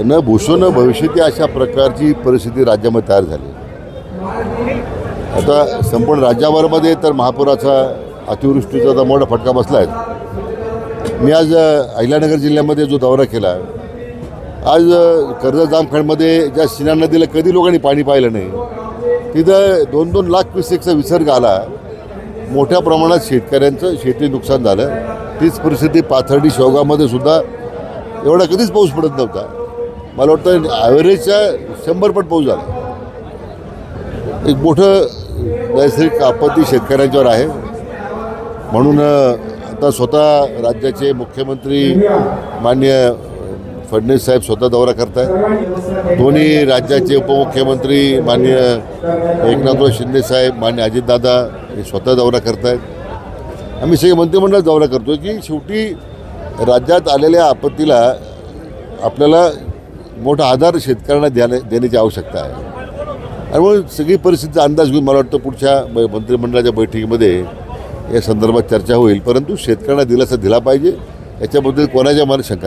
न भूसो न भविष्यती अशा प्रकारची परिस्थिती राज्यामध्ये तयार झाली. आता संपूर्ण राज्याभरामध्ये तर महापुराचा अतिवृष्टीचा तर मोठा फटका बसला आहे मी आज अहिल्यानगर जिल्ह्यामध्ये जो दौरा केला आज कर्ज कर्जत जामखेडमध्ये ज्या सिना नदीला कधी लोकांनी पाणी पाहिलं नाही तिथं दोन दोन लाख क्युसेकचा विसर्ग आला. मोठ्या प्रमाणात शेतकऱ्यांचं शेती नुकसान झालं. तीच परिस्थिती पाथर्डी शेवगामध्ये सुद्धा एवढा कधीच पाऊस पडत नव्हता. मला वाटतं ॲव्हरेजच्या शंभर पट पाऊस झाला. एक मोठं नैसर्गिक आपत्ती शेतकऱ्यांच्यावर आहे. म्हणून आता स्वतः राज्याचे मुख्यमंत्री मान्य फडणवीस साहेब स्वतः दौरा करत आहेत दोन्ही राज्याचे उपमुख्यमंत्री मान्य एकनाथराव शिंदे साहेब मान्य अजितदादा हे स्वतः दौरा करत आहेत आम्ही सगळे मंत्रिमंडळ दौरा करतो की शेवटी राज्यात आलेल्या आपत्तीला आपल्याला मोठा आधार शेतकऱ्यांना द्याने देण्याची आवश्यकता आहे. आणि म्हणून सगळी परिस्थितीचा अंदाज घेऊन मला वाटतं पुढच्या ब- मंत्रिमंडळाच्या बैठकीमध्ये या संदर्भात चर्चा होईल. परंतु शेतकऱ्यांना दिलासा दिला पाहिजे. याच्याबद्दल कोणाच्या मनात शंका